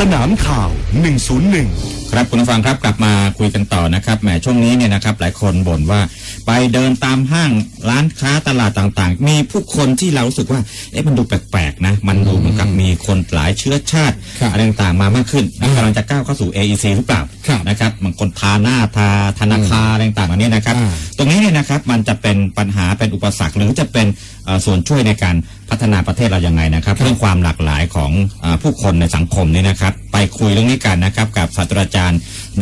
สนามข่าว 101 ครับคุณผู้ฟังครับกลับมาคุยกันต่อนะครับแหมช่วงนี้เนี่ยนะครับ หลายคนบ่นว่า ไปเดินตามห้างร้านค้าตลาดต่างๆ มีผู้คนที่เรารู้สึกว่าเอ๊ะมันดูแปลกๆนะ มันดูเหมือนกับมีคนหลายเชื้อชาติครับอะไรต่างๆมามากขึ้นนะกำลังจะก้าวเข้าสู่ AEC หรือเปล่าครับนะครับบางคนทาหน้าทาธนาคารอะไรต่างๆเหล่านี้นะครับ อ่า ตรงนี้เนี่ยนะครับมันจะเป็นปัญหาเป็นอุปสรรคหรือจะเป็นเอ่อส่วนช่วยในการพัฒนาประเทศเรายังไงนะครับเรื่องความหลากหลายของเออผู้คนในสังคมนี่นะครับ ไปคุยเรื่องนี้กันนะครับ กับศาสตราจารย์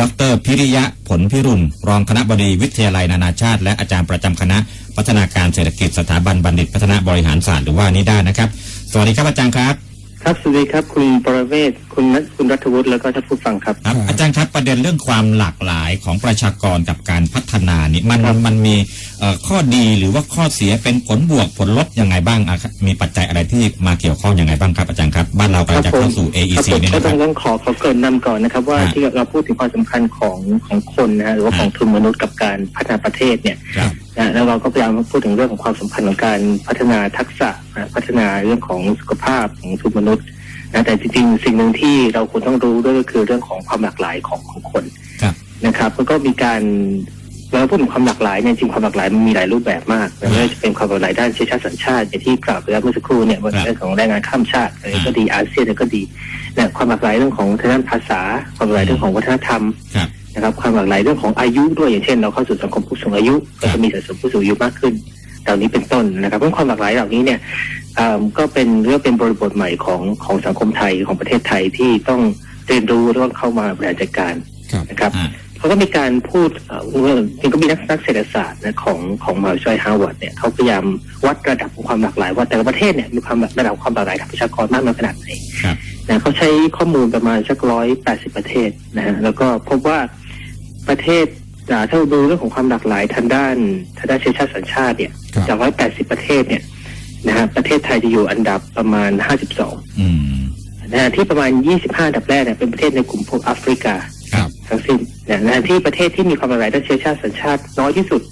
ดรพิริยะผลพิรุณรองคณะบดีวิทยาลัยนานาชาติ และอาจารย์ประจำคณะ พัฒนาการเศรษฐกิจสถาบันบัณฑิตพัฒนาบริหารศาสตร์หรือว่านิด้านะครับ สวัสดีครับอาจารย์ครับ ครับสวัสดีครับคุณปรเวศคุณนัทคุณรัฐวุฒิแล้วก็ท่านผู้ฟังครับครับ ครับ อาจารย์ครับประเด็นเรื่องความหลากหลายของประชากรกับการพัฒนานี่มันครับมันมีเอ่อข้อดีหรือว่าข้อเสียเป็นผลบวกผลลบยังไงบ้างอะครับมีปัจจัยอะไรที่มาเกี่ยวข้องยังไงบ้างครับอาจารย์ครับ บ้านเรากำลังจะเข้าสู่ครับ AEC ผมเนี่ยก็นะคต้รัอบ งต้องขอขอเกรินนำก่อนนะครับ ว่าฮะที่เราพูดถึงความสำคัญของของคนนะฮะหรือว่าฮะ ของทุนมนุษย์กับการพัฒนาประเทศเนี่ย ครับ นะแล้วเราก็พยายามพูดถึงเรื่องของความสัมพันธ์ของการพัฒนาทักษะนะพัฒนาเรื่องของสุขภาพของทุนมนุษย์นะแต่จริงๆ สิ่งหนึ่งที่เราควรต้องรู้ด้วยก็คือเรื่องของความหลากหลายของของคนนะครับแล้วก็มีการเราพูดถึงความหลากหลายเนี่ยจริงความหลากหลายมันมีหลายรูปแบบมากไม่ว่าจะเป็นความหลากหลายด้านเชื้อชาติสัญชาติอย่างที่กล่าวไปแล้วเมื่อสักครู่เนี่ยเรื่องของแรงงานข้ามชาติอะไรก็ดีอาเซียนก็ดีเนี่ยความหลากหลายเรื่องของทางด้านภาษา ความหลากหลายเรื่องของวัฒนธรรมครับ นะครับความหลากหลายเรื่องของอายุด้วยอย่างเช่น เราเข้าสู่สังคมผู้สูงอายุก็จะมีสัดส่วนผู้สูงอายุมากขึ้นเหล่านี้เป็นต้นนะครับเพราะความหลากหลายเหล่านี้เนี่ยอ่าก็เป็นเรื่องเป็นบริบทใหม่ของของสังคมไทยของประเทศไทยที่ต้องเรียนรู้แล้วก็เข้ามาบริหารจัดการครับนะครับอ่าเขาก็มีการพูดเอ่อว่าจริงก็มีนักนักเศรษฐศาสตร์นะของของมหาวิทยาลัยฮาร์วาร์ดเนี่ยเขาพยายามวัดระดับของความหลากหลาย ว่าแต่ละประเทศเนี่ยมีความระดับความหลากหลายทางประชากรมากน้อยขนาดไหนครับนะเขาใช้ข้อมูลประมาณสักร้อยแปดสิบประเทศนะฮะแล้วก็พบว่า ประเทศอ่าถ้าเราดูเรื่องของความหลากหลายทางด้านทางด้านเชื้อชาติสัญชาติเนี่ยครับจากร้อยแปดสิบประเทศเนี่ยนะฮะประเทศไทยจะอยู่อันดับประมาณห้าสิบสองอืมนะฮะที่ประมาณยี่สิบห้าอันดับแรกเนี่ยเป็นประเทศในกลุ่มพวกแอฟริกาครับทั้งสิ้นนะนะที่ประเทศที่มีความหลากหลายด้านเชื้อชาติสัญชาติน้อยที่สุด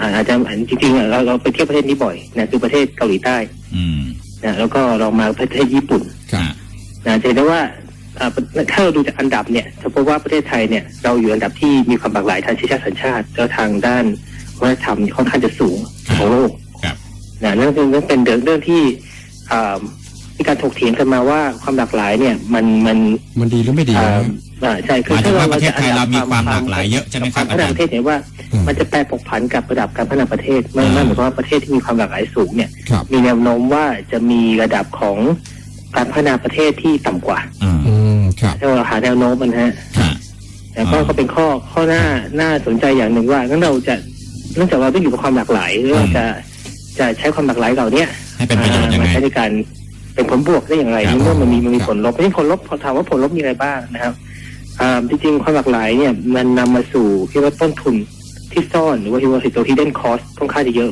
อ่าอาจจะจริงๆอะเราเราไปเที่ยวประเทศนี้บ่อยนะคือประเทศเกาหลีใต้อืมนะแล้วก็เรามาประเทศญี่ปุ่นครับอ่านะจะเห็นได้ว่าอ่า ถ้าเราดูจากอันดับเนี่ยจะพบว่าประเทศไทยเนี่ยเราอยู่อันดับที่มีความหลากหลายทางเชื้อชาติสัญชาติแล้วทางด้านวัฒนธรรมค่อนข้างจะสูงของโลกครับนะนั่นเป็นนั่นเป็นเรื่องเรื่องที่อ่ามีการถกเถียงกันมาว่าความหลากหลายเนี่ย มันมันมันดีหรือไม่ดีอ่านะอ่าใช่หมายถึงว่าประเทศไทยเรามีความจะหลากหลายเยอะใช่ไหมครับพัอาฒนาจารประย์เทศเนี่ยว่าอืมมันจะแปรผกผันกับระดับการพัฒนาประเทศไม่อ่าไม่เหมือนกับว่าประเทศที่มีความหลากหลายสูงเนี่ยครับมีแนวโน้มว่าจะมีระดับของการพัฒนาประเทศที่ต่ำกว่าอืมอืม ครับถ้าเราหาแนวโน้มมันฮะครับแล้วก็อ่าก็เป็นข้อข้อหน้าน่าสนใจอย่างหนึ่งว่างั้นเราจะเนื่องจากเราต้องอยู่กับความหลากหลายเราอืมจะจะใช้ความหลากหลายเหล่าเนี้ยให้เป็นประโยชน์ยังมาไงใช้ในการเป็นผลบวกได้อย่างไรครับเมื่อมันมีมันมีครับผลลบไม่ใช่ผลลบพอถามว่าผลลบมีอะไรบ้างนะครับอ่าจริงๆความหลากหลายเนี่ยมันนำมาสู่ที่ว่าต้นทุนที่ซ่อนหรือว่าที่ว่าตัว hidden cost ค่อนข้างจะเยอะ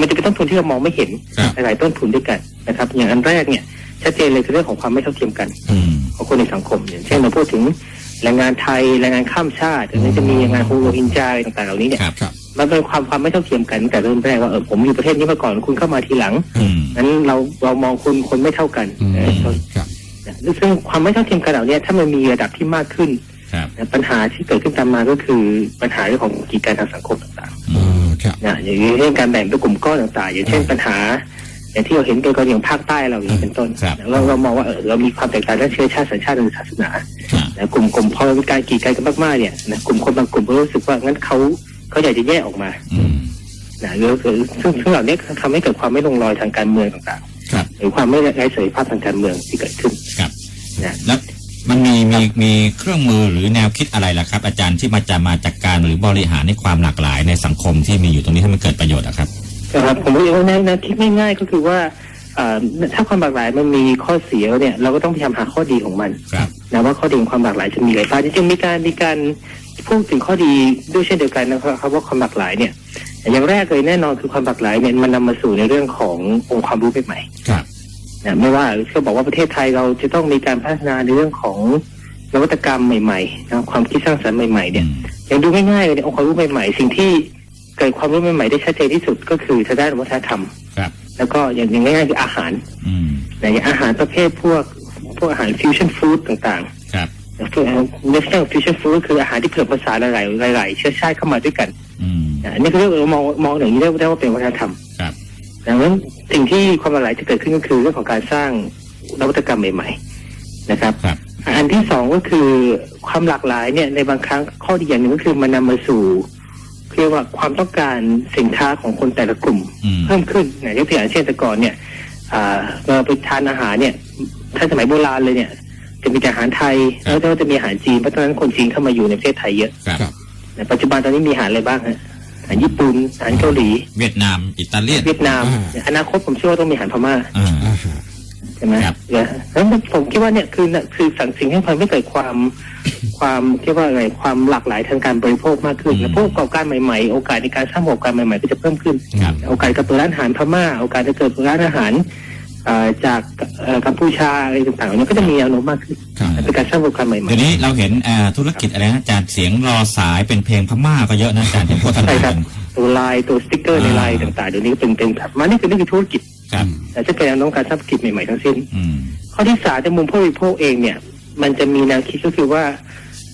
มันจะเป็นต้นทุนที่เรามองไม่เห็นครับหลายๆต้นทุนด้วยกันนะครับ อย่างอันแรกเนี่ยชัดเจนเลยคือเรื่องของความไม่เท่าเทียมกันอืม ของคนในสังคมอย่างเช่นเราพูดถึงแรงงานไทยแรงงานข้ามชาติหรือจะมีแรงงานโฮโรฮินจาอะไรต่างๆเหล่านี้เนี่ยครับครับมันเป็นความความไม่เท่าเทียมกันตั้งแต่เริ่มแรกว่าเออผมอยู่ประเทศนี้มาก่อนคุณเข้ามาทีหลังอืมนั้นเราเรามองคุณคนไม่เท่ากันอืมเออครับซึ่งความไม่เท่าเทียมกันเหล่านี้ถ้ามันมีระดับที่มากขึ้นครับนะปัญหาที่เกิดขึ้นตามมาก็คือปัญหาเรื่องของกีดการทางสังคมต่างอือ่มาครับๆนะอย่างเช่นการแบ่งเป็นกลุ่มก้อนต่างๆ อย่างเช่นปัญหา อย่างที่เราเห็นตัวกรณีอย่างภาคใต้เราอย่างนี้เป็นต้นครับเราเรามองว่าเออเรามีความแตกต่างด้านเชื้อชาติสัญชาติและศาสนาครับนะกลุ่มกลุ่มพอมีการกีดกันกันมากๆเนี่ยนะกลุ่มคนบางกลุ่มก็รู้สึกว่างั้นเขาเขาอยากจะแยกออกมาอืมนะหรือหรือซึ่งซึ่งเหล่านี้ทำให้เกิดความไม่ลงรอยทางการเมืองต่างครับๆหรือความไม่ไร้เสรีภาพทางการเมืองที่เกิดขึ้นครับนะแล้วมันมีมีมีเครื่องมือหรือแนวคิดอะไรล่ะครับ อาจารย์ที่มาจะมาจัดการหรือบริหารในความหลากหลายในสังคมที่มีอยู่ตรงนี้ให้มันเกิดประโยชน์อะครับ นะครับผมว่าแนวแนวคิดง่ายๆก็คือว่าอ่าถ้าความหลากหลายมันมีข้อเสียเนี่ยเราก็ต้องพยายามหาข้อดีของมันครับนะว่าข้อดีของความหลากหลายจะมีอะไรบ้างจริงๆมีการมีการพูดถึงข้อดีด้วยเช่นเดียวกันนะครับว่าความหลากหลายเนี่ย อย่างแรกเลยแน่นอนคือความหลากหลายเนี่ยมันนำมาสู่ในเรื่องขององค์ความรู้ใหม่ๆครับนะไม่ว่าเขาบอกว่าประเทศไทยเราจะต้องมีการพัฒนาในเรื่องของนวัตกรรมใหม่ๆนะความคิดสร้างสรรค์ใหม่ๆเนี่ยอย่างดูง่ายๆเลยเนี่ยองค์ความรู้ใหม่ๆ สิ่งที่ เกิดความรู้ใหม่ๆได้ชัดเจนที่สุดก็คือทางด้านวัฒนธรรมครับแล้วก็อย่างอย่างง่ายๆคืออาหารอืมนะอย่างอาหารประเภทพวกพวกอาหารฟิวชั่นฟู้ดต่างครับๆเนสเซลฟิวชั่นฟู้ดคืออาหารที่ผสมผสานหลายๆหลายๆเชื้อชาติเข้ามาด้วยกันอืมอันนี้คือเรียกว่ามองมองอย่างนี้ได้ได้ว่าเป็นวัฒนธรรมครับดังนั้นสิ่งที่ความหลากหลายจะเกิดขึ้นก็คือเรื่องของการสร้างนวัตกรรมใหม่ ๆ นะครับครับ อันที่สองก็คือความหลากหลายเนี่ยในบางครั้งข้อดีอย่างหนึ่งก็คือมันนำมาสู่ เรียกว่าความต้องการสินค้าของคนแต่ละกลุ่มอืมเพิ่มขึ้นนะยกตัวอย่างเช่นแต่ก่อนเนี่ยอ่าเราไปทานอาหารเนี่ย ถ้าสมัยโบราณเลยเนี่ย จะมีแต่อาหารไทยครับแล้วก็จะมีอาหารจีนเพราะฉะนั้นคนจีนเข้ามาอยู่ในประเทศไทยเยอะครับครับในปัจจุบันตอนนี้มีอาหารอะไรบ้างฮะอาหารญี่ปุ่นอาหารเกาหลี เวียดนาม อิตาเลียนเวียดนามอ่าอนาคตผมเชื่อว่าต้องมีอาหารพม่าอ่าอ่าฮะใช่ไหมครับเนี่ยแล้วผมคิดว่าเนี่ยคือน่ะคือสั่งสิ่งที่ทำให้เกิดความ ความเรียกว่าอะไรความหลากหลายทางการบริโภคมากขึ้นอืมและผู้ประกอบการใหม่ๆ โอกาสในการสร้างโอกาสใหม่ๆก็จะเพิ่มขึ้นครับโอกาสจะเปิดร้านอาหารพม่า โอกาสจะเกิดร้านอาหารเอ่อจากเอ่อกัมพูชาอะไรต่างๆเนี่ยก็จะมีแนวโน้มมากขึ้นครับเป็นการสร้างโอกาสใหม่เดี๋ยวนี้เราเห็นอ่าธุรกิจอะไรนะอาจารย์เสียงรอสายเป็นเพลงพม่าก็เยอะนะอาจารย์ที่โฆษๆณาใช่คกัรับนตัวไลน์ตัวสติ๊กเกอร์ในอ่าไลน์ต่างๆเดี๋ยวนี้ก็เป็นเป็นแบบมานี่คือนี่คือธุรกิจครับแต่จะเป็นแนวโน้มการสร้างธุรกิจใหม่ๆทั้งสิ้นอืมข้อที่สามในมุมผู้บริโภคเองเนี่ย มันจะมีแนวคิดก็คือว่า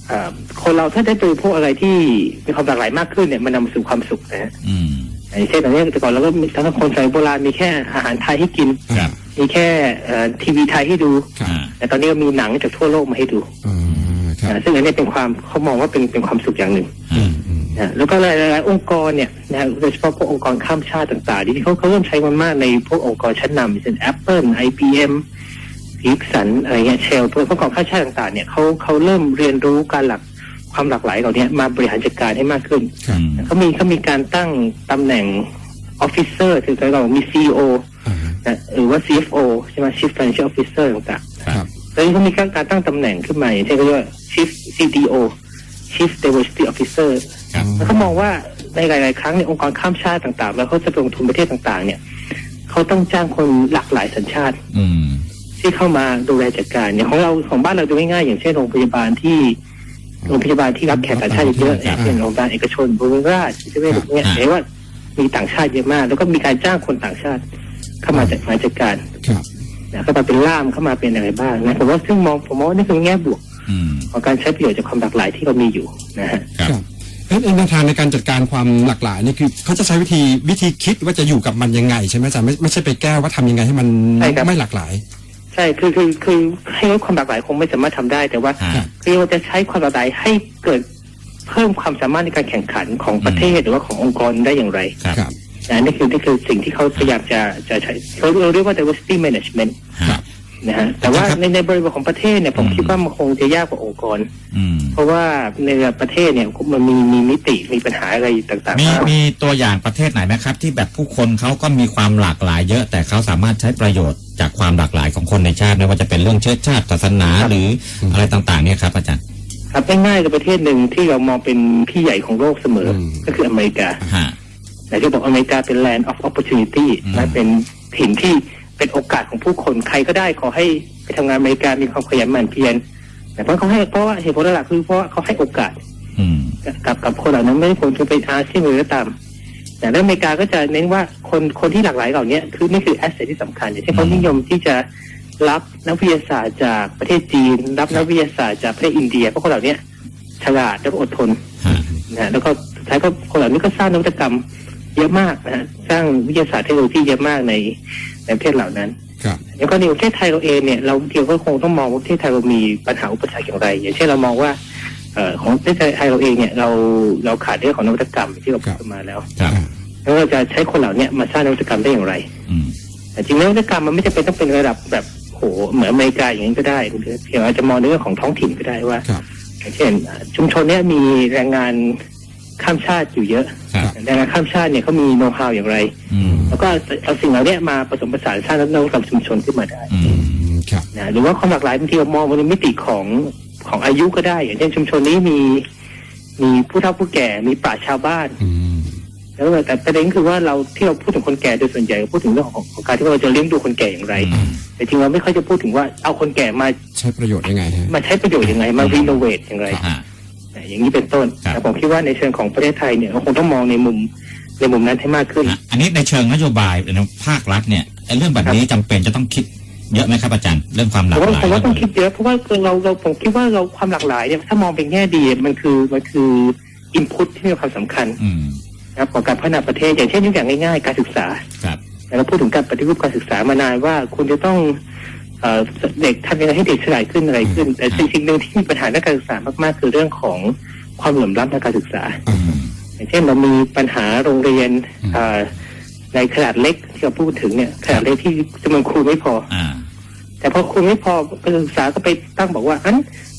เอ่อคนเราถ้าได้บริโภคอะไรที่มีความหลากหลายมากขึ้นเนี่ยมันนำมาสู่ความสุขนะฮะอืมอย่างเช่นตอนนี้แต่ก่อนเราก็มีทั้งคนสมัยโบราณมีแค่อาหารไทยให้กินครับมีแค่เอ่อทีวีไทยให้ดูครับอ่าแต่ตอนนี้ก็มีหนังจากทั่วโลกมาให้ดูอ่าครับนะซึ่งอันนี้เป็นความเขามองว่าเป็นเป็นความสุขอย่างหนึ่งอืมอืมนะแล้วก็หลายๆองค์กรเนี่ยนะโดยเฉพาะพวกองค์กรข้ามชาติต่างๆที่เขาเขาเริ่มใช้มันมากในพวกองค์กรชั้นนำเช่น Apple IBM พิกสันอะไรเงี้ยเชลพวกองค์กรข้ามชาติต่างๆเนี่ยเขาเขาเริ่มเรียนรู้การหลักความหลากหลายเหล่านี้มาบริหารจัดการให้มากขึ้นครับเขามีเขามีการตั้งตำแหน่งออฟฟิเซอร์คือเรามี CEO อ่าฮะนะหรือว่า CFO ใช่ไหม Chief Financial Officer ต่างๆครับแล้วนี่เขามีการตั้งตำแหน่งขึ้นมาอย่างเช่นเขาเรียกว่า Chief CDO Chief Diversity Officer ครับแล้วเขามองว่าในหลาย ๆ ครั้งในยองค์กรข้ามชาติต่าง ๆ แล้วเขาจะไปลงทุนประเทศต่าง ๆ เนี่ยเขาต้องจ้างคนหลากหลายสัญชาติอืม ที่เข้ามาดูแลจัดการอย่างของเราของบ้านเราดูง่ายๆอย่างเช่นโรงพยาบาลที่โรงพยาบาลที่รับแขกต่างชาติเยอะๆอย่างเช่นโรงพยาบาลเอกชนบริราชใช่ไหมพวกเนี้ยอ่าเห็นว่ามีต่างชาติเยอะมาก แล้วก็มีการจ้างคนต่างชาติ เข้ามาจัดมาจัดการครับนะเข้ามาเป็นล่ามเข้ามาเป็นอะไรบ้างนะผมว่าซึ่งมองผมมองว่านี่คือแง่บวกอืมของการใช้ประโยชน์จากความหลากหลายที่เรามีอยู่นะฮะครับครับเอ้ยแนวทางในการจัดการความหลากหลายนี่คือเขาจะใช้วิธีวิธีคิดว่าจะอยู่กับมันยังไงใช่ไหมอาจารย์ไม่ไม่ใช่ไปแก้ว่าทำยังไงให้มันใช่ครับไม่หลากหลาย ใช่คือคือคือให้ลดความหลากหลายคงไม่สามารถทำได้ แต่ว่าอ่าครับคือเราจะใช้ความหลากหลายให้เกิดเพิ่มความสามารถในการแข่งขันของประเทศหรือว่าขององค์กรได้อย่างไรครับครับนะนี่คือนี่คือสิ่งที่เขาพยายามจะจะใช้เขาเราเรียกว่า diversity management ครับ นะฮะแต่ว่าครับในในบริบทของประเทศเนี่ยผมอืมคิดว่ามันคงจะยากกว่าองค์กรอืมเพราะว่าในประเทศเนี่ยมันมีมีมิติมีปัญหาอะไรต่างๆมีมากมีตัวอย่างประเทศไหนไหมครับ ที่แบบผู้คนเขาก็มีความหลากหลายเยอะ แต่เขาสามารถใช้ประโยชน์จากความหลากหลายของคนในชาติไม่ว่าจะเป็นเรื่องเชื้อชาติศาสนาหรืออะไรต่างๆเนี่ยครับอาจารย์ครับง่ายๆกับประเทศหนึ่งที่เรามองเป็นพี่ใหญ่ของโลกเสมออมก็คืออเมริกาฮะแต่ที่บอกอเมริกาเป็น land of opportunity อืมนะเป็นถิ่นที่ เป็นโอกาสของผู้คนใครก็ได้ขอให้ไปทำงานอเมริกามีความขยันหมั่นเพียรแต่เพราะเขาให้เพราะว่าเหตุผลหลักคือเพราะว่าเขาให้โอกาสอืมกับกับคนเหล่านั้นไม่ได้ผลจะเป็นอาเซียนหรือก็ตามแต่แล้วอเมริกาก็จะเน้นว่าคนคนที่หลากหลายเหล่านี้คือนี่คือแอสเซทที่สำคัญอย่างเช่นเขานิยมที่จะรับนักวิทยาศาสตร์จากประเทศจีน รับนักวิทยาศาสตร์จากประเทศอินเดียเพราะคนเหล่านี้ฉลาดแล้วก็อดทนฮะนะฮะแล้วก็สุดท้ายก็คนเหล่านี้ก็สร้างนวัตกรรมเยอะมากนะฮะสร้างวิทยาศาสตร์เทคโนโลยีเยอะมากใน ในประเทศเหล่านั้นครับแล้วก็ในประเทศไทยเราเองเนี่ยเราเดียวก็คงต้องมองว่าประเทศไทยเรามีปัญหาอุปสรรคอย่างไร อย่างเช่นเรามองว่าเอ่อของประเทศไทยเราเองเนี่ยเราเราขาดเรื่องของนวัตกรรมที่เราพูดกันมาแล้วครับอ่าแล้วเราจะใช้คนเหล่านี้มาสร้างนวัตกรรมได้อย่างไรอืมแต่จริงๆนวัตกรรมมันไม่จำเป็นต้องเป็นระดับแบบโหเหมือนอเมริกาอย่างนี้ก็ได้เพียงอาจจะมองในเรื่องของท้องถิ่นก็ได้ว่าครับอย่างเช่น ชุมชนเนี้ยมีแรงงานข้ามชาติอยู่เยอะครับแรงงานข้ามชาติเนี่ยเขามีโน้ตฮาวอย่างไรอืม แล้วก็เอาสิ่งเหล่านี้มาผสมผสานสร้างนวัตกรรมชุมชนขึ้นมาได้อือืมมครับนะหรือว่าความหลากหลายบางทีเรามองในมิติของของอายุก็ได้ อย่างเช่นชุมชนนี้มี มีผู้เฒ่าผู้แก่มีป่าชญ์ชาวบ้านอืมแล้วแต่ประเด็นคือว่าเราที่เราพูดถึงคนแก่โดยส่วนใหญ่ก็พูดถึงเรื่องของของการที่เราจะเลี้ยงดูคนแก่อย่างไรอืมแต่จริงเราไม่ค่อยจะพูดถึงว่าเอาคนแก่มาใช้ประโยชน์ยังไงฮะมาใช้ประโยชน์ยังไงมารีโนเวทอย่างไรฮะนะอย่างนี้เป็นต้นครับแต่ผมคิดว่าในเชิงของประเทศไทยเนี่ยเราคงต้องมองในมุม ในมุมนั้นให้มากขึ้นฮะอันนี้ในเชิงนโยบายในภาครัฐเนี่ยไอ้เรื่องแบบนี้จำเป็นจะต้องคิดเยอะไหมครับอาจารย์เรื่องความหผลากมว่าหลายผมว่าต้องคิดเยอะเพราะว่าเราเราผมคิดว่าเราความหลากหลายเนี่ยถ้ามองเป็นแง่ดีมันคือมันคืออินพุตที่มีความสำคัญอืมนะครับของการพัฒนาประเทศอย่างเช่นยกอย่างง่ายๆ การศึกษาครับเราพูดถึงการปฏิรูปการศึกษามานานว่าคุณจะต้องเอ่อเด็กทำยังไงให้เด็กฉลาดขึ้นอะไรขึ้น แต่สิ่งสิ่งหนึ่งที่มีปัญหาในการศึกษามากๆ คือเรื่องของความเหลื่อมล้ำทางการศึกษา อ่าอย่างเช่นเรามีปัญหาโรงเรียนเอ่อในขนาดเล็กที่เราพูดถึงเนี่ยขนาดเล็กที่จำนวนครูไม่พออ่าแต่พอครูไม่พอการศึกษาก็ไปตั้งบอกว่าอัน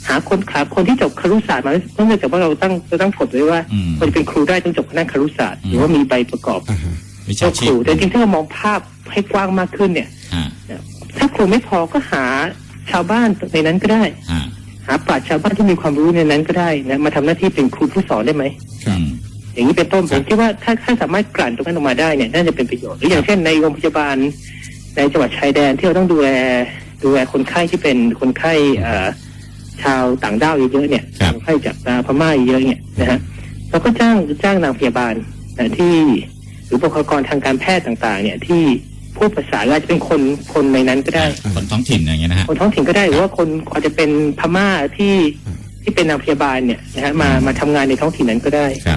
หาคนหาคนที่จบครุศาสตร์มาเนื่องจากว่าเราตั้งเราตั้งกฎไว้ว่าอืมคนจะเป็นครูได้ต้องจบคณะครุศาสตร์หรือว่ามีใบประกอบอ่าฮะวิเจ้าชาคชีรูพแต่จริงๆถ้าเรามองภาพให้กว้างมากขึ้นเนี่ยอ่าถ้าครูไม่พอก็หาชาวบ้านในนั้นก็ได้อ่าหาปราชญ์ชาวบ้านที่มีความรู้ในนั้นก็ได้นะมาทำหน้าที่เป็นครูผู้สอนได้ไหมครับ อืมอย่างนี้เป็นต้นคผรับมคิดว่าถ้าถ้าสามารถกลั่นตรงนั้นออกมาได้เนี่ยน่าจะเป็นประโยชน์หรืออย่างเช่นในโรงพยาบาล ในจังหวัดชายแดนที่เราต้องดูแลดูแลคนไข้ที่เป็นคนไข้เอ่อชาวต่างด้าวเยอะๆเนี่ยครับคนไข้จากพม่าเยอะๆเนี่ยนะฮะเราก็จ้างจ้างนางพยาบาลนะที่หรือบุคลากรทางการแพทย์ต่างๆ เนี่ยที่พูดภาษาอาจจะเป็นคนคนในนั้นก็ได้คนท้องถิ่นอย่างเงี้ยนะฮะคนท้องถิ่นก็ได้หรือว่าคนอาจจะเป็นพม่าที่อืมที่เป็นนางพยาบาลเนี่ยนะฮะมามาทำงานในท้องถิ่นนั้นก็ได้ครับครับ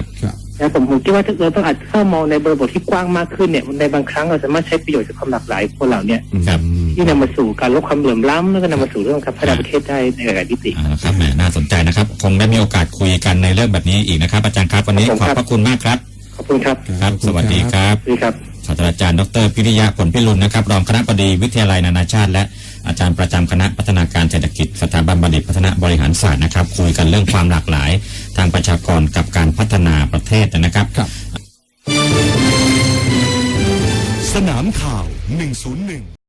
นะผมผมคิดว่าถ้าเราต้องอาจเข้ามองในบริบทที่กว้างมากขึ้นเนี่ยในบางครั้งเราสามารถใช้ประโยชน์จากความหลากหลายคนเหล่าเนี้ยครับที่นำมาสู่การลดความเหลื่อมล้ำแล้วก็นำมาสู่เรื่องการพัฒนาประเทศได้ในหลายๆมิติเอาละครับแหมน่าสนใจนะครับ คงได้มีโอกาสคุยกันในเรื่องแบบนี้อีกนะครับ อาจารย์ครับวันนี้ขอบขคุอบณครับพระคุณมากครับขอบคุณครับครับ สวัสดีครับสวัสดีครับศาสตราจารย์ดรพิริยะผลพิรุณนะครับรองคณะบดีวิทยาลัยนานาชาติและ อาจารย์ประจำคณะพัฒนาการเศรษฐกิจสถาบันบัณฑิตพัฒนาบริหารศาสตร์นะครับ คุยกันเรื่องความหลากหลาย ทางประชากรกับการพัฒนาประเทศนะครับครับสนามข่าว 101